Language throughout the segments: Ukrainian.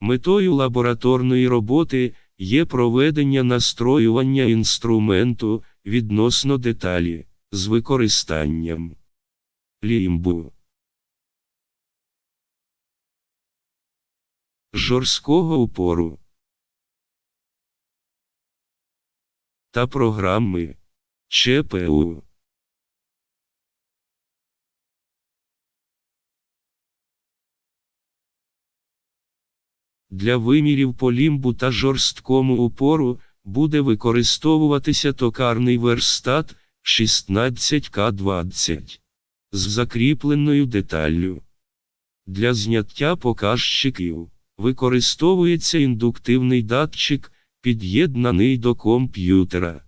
Метою лабораторної роботи є проведення настроювання інструменту відносно деталі з використанням лімбу. Жорсткого упору та програми ЧПУ. Для вимірів по лімбу та жорсткому упору буде використовуватися токарний верстат 16К20 з закріпленою деталлю. Для зняття показчиків використовується індуктивний датчик, під'єднаний до комп'ютера.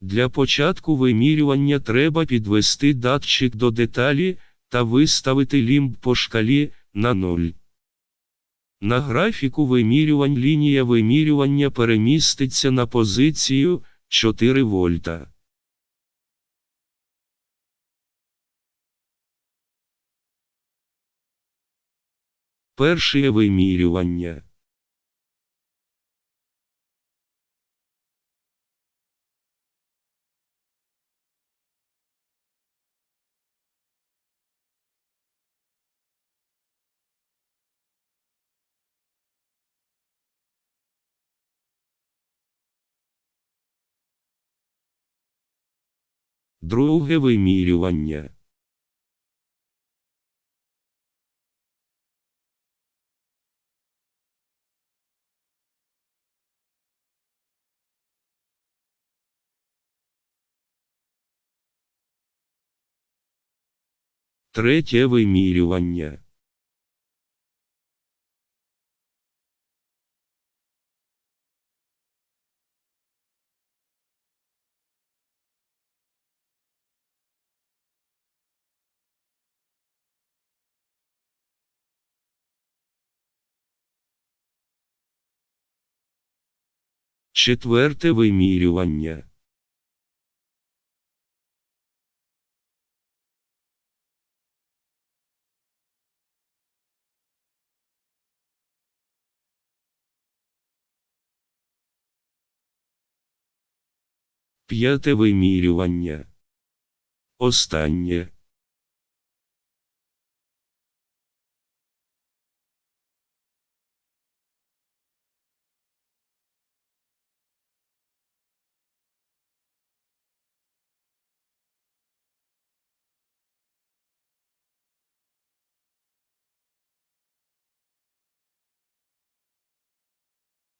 Для початку вимірювання треба підвести датчик до деталі та виставити лімб по шкалі на 0. На графіку вимірювань лінія вимірювання переміститься на позицію 4 вольта. Перше вимірювання. Друге вимірювання. Третє вимірювання. Четверте вимірювання. П'яте вимірювання. Останнє.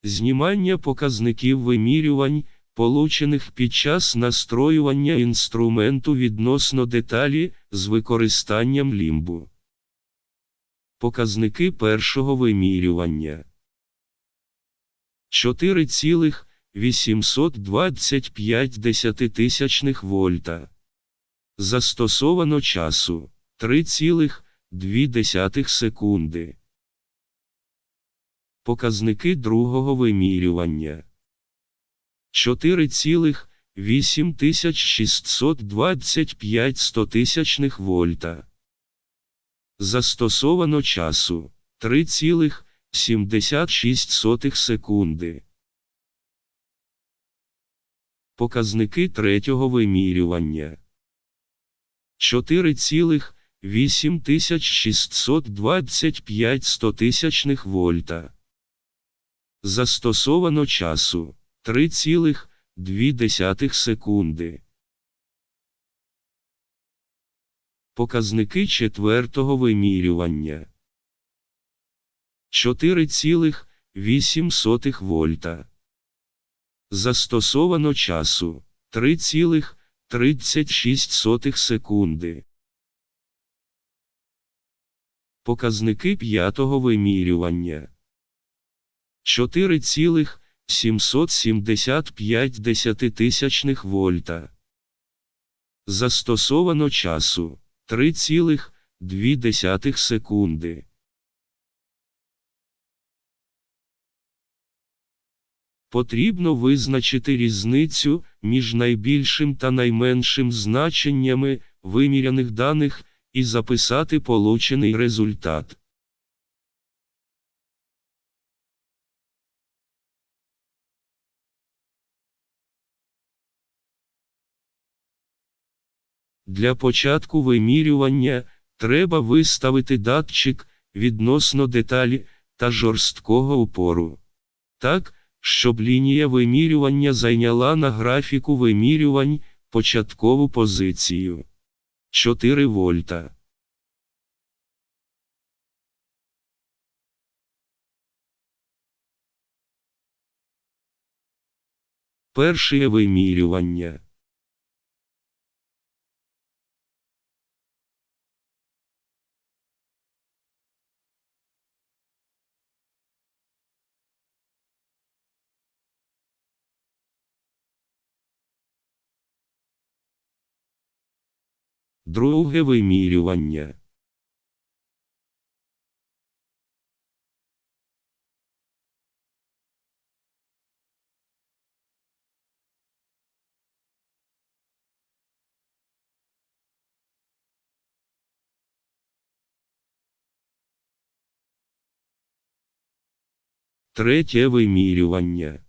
Знімання показників вимірювань, получених під час настроювання інструменту відносно деталі з використанням лімбу. Показники першого вимірювання 4,825 десятитисячних вольта. Застосовано часу 3,2 секунди. Показники другого вимірювання 4,8625 стотисячних вольта. Застосовано часу 3,76 секунди. Показники третього вимірювання 4,8625 стотисячних вольта. Застосовано часу 3,2 секунди. Показники четвертого вимірювання 4,8 вольта. Застосовано часу 3,36 секунди. Показники п'ятого вимірювання 4,775 десятитисячних вольта. Застосовано часу 3,2 секунди. Потрібно визначити різницю між найбільшим та найменшим значеннями виміряних даних і записати получений результат. Для початку вимірювання треба виставити датчик відносно деталі та жорсткого упору. Так, щоб лінія вимірювання зайняла на графіку вимірювань початкову позицію 4 вольта. Перше вимірювання. Друге вимірювання. Третє вимірювання.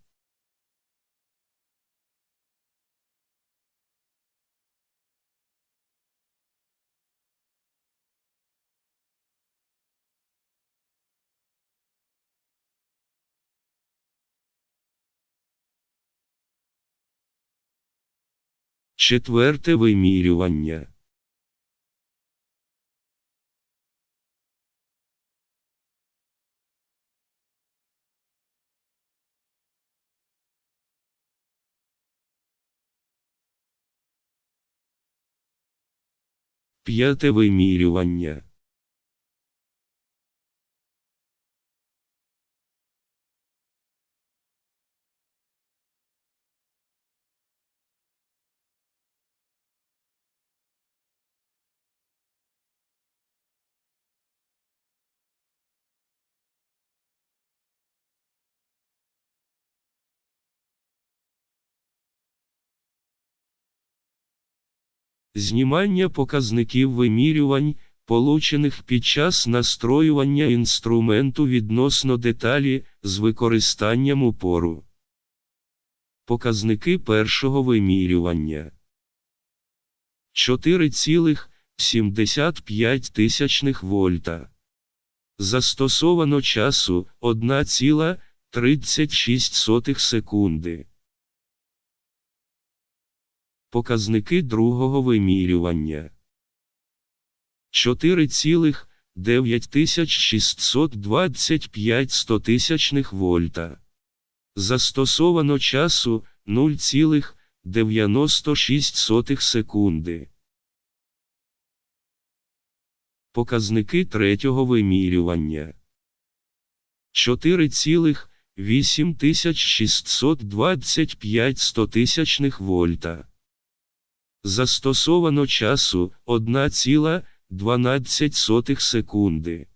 Четверте вимірювання. П'яте вимірювання. Знімання показників вимірювань, получених під час настроювання інструменту відносно деталі з використанням упору. Показники першого вимірювання 4,75 вольта. Застосовано часу 1,36 секунди. Показники другого вимірювання 4,9625 стотисячних вольта. Застосовано часу 0,96 секунди. Показники третього вимірювання 4,8625 стотисячних вольта. Застосовано часу 1,12 секунди.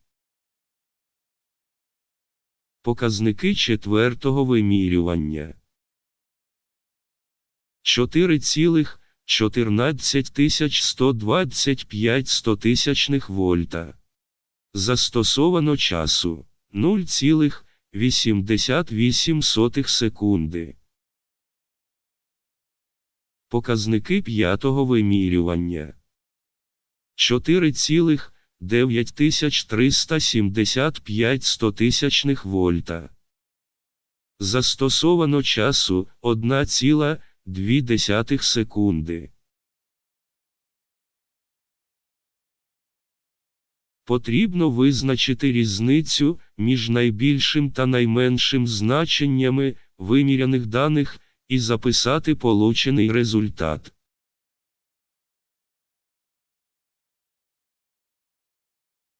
Показники четвертого вимірювання 4,14125 стотисячних вольта. Застосовано часу 0,88 секунди. Показники п'ятого вимірювання 4,9375 вольта. Застосовано часу 1,2 секунди. Потрібно визначити різницю між найбільшим та найменшим значеннями виміряних даних і записати получений результат.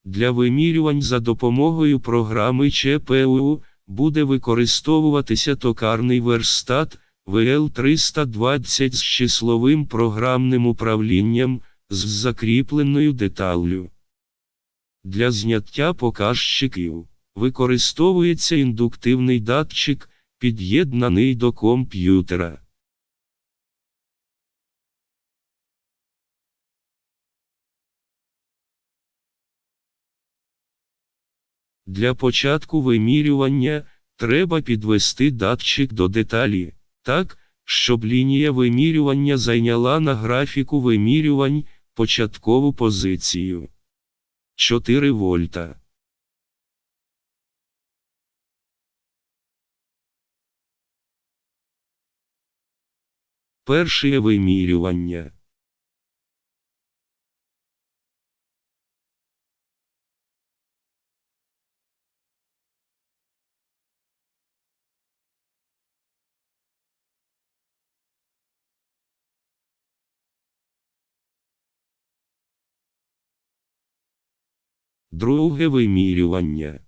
Для вимірювань за допомогою програми ЧПУ буде використовуватися токарний верстат ВЛ320 з числовим програмним управлінням з закріпленою деталлю. Для зняття показчиків використовується індуктивний датчик під'єднаний до комп'ютера. Для початку вимірювання треба підвести датчик до деталі, так, щоб лінія вимірювання зайняла на графіку вимірювань початкову позицію 4 вольта. Перше вимірювання. Друге вимірювання.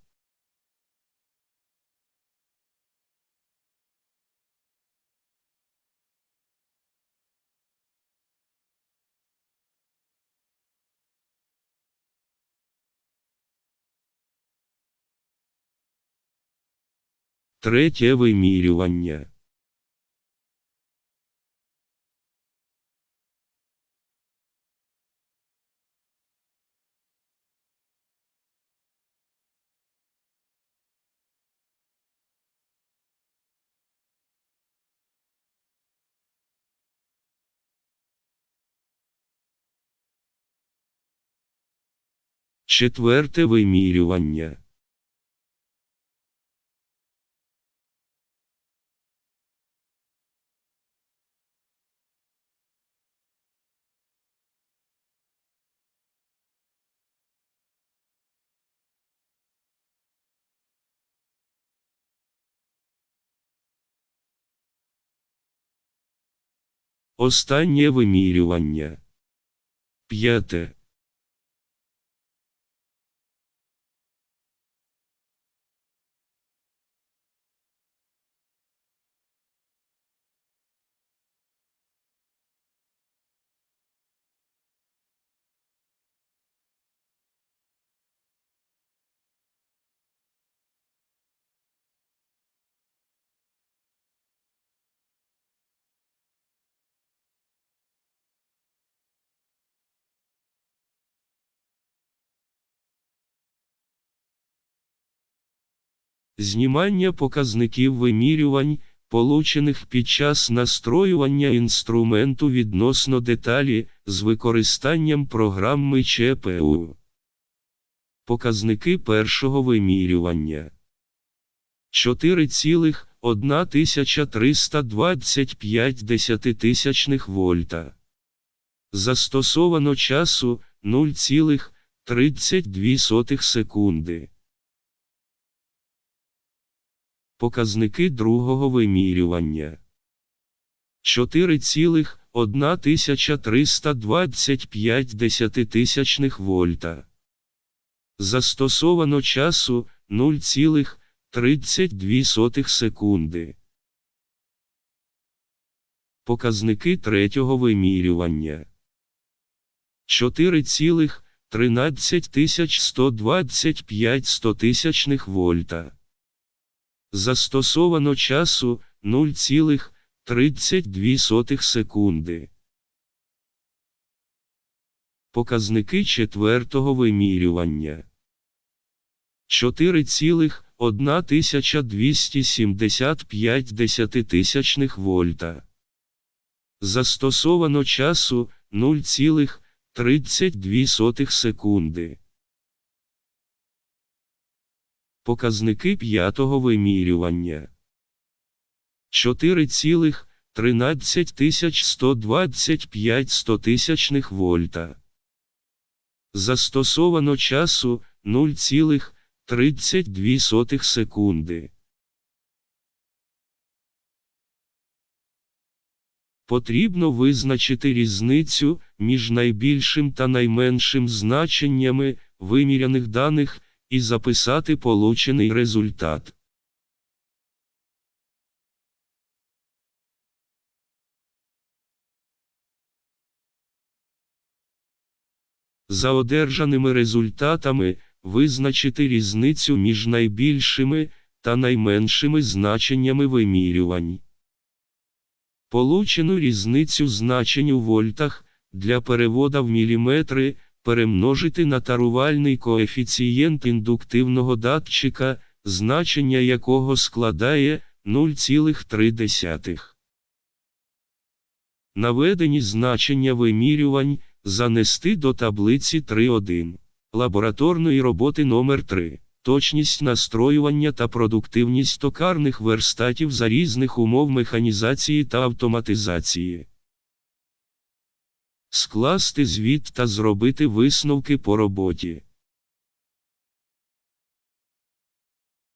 Третє вимірювання. Четверте вимірювання. Останнє вимірювання. П'яте. Знімання показників вимірювань, получених під час настроювання інструменту відносно деталі з використанням програми ЧПУ. Показники першого вимірювання 4,1325 десятитисячних вольта. Застосовано часу 0,32 секунди. Показники другого вимірювання 4,1325 десятитисячних вольта. Застосовано часу 0,32 секунди. Показники третього вимірювання 4,13125 стотисячних вольта. Застосовано часу 0,32 секунди. Показники четвертого вимірювання 4,1275 десятитисячних вольта. Застосовано часу 0,32 секунди. Показники п'ятого вимірювання 4,13125 вольта. Застосовано часу 0,32 секунди. Потрібно визначити різницю між найбільшим та найменшим значеннями виміряних даних і записати получений результат. За одержаними результатами визначити різницю між найбільшими та найменшими значеннями вимірювань. Получену різницю значень у вольтах для перевода в міліметри перемножити на тарувальний коефіцієнт індуктивного датчика, значення якого складає 0,3. Наведені значення вимірювань занести до таблиці 3.1. Лабораторної роботи номер 3 Точність настроювання та продуктивність токарних верстатів за різних умов механізації та автоматизації. Скласти звіт та зробити висновки по роботі.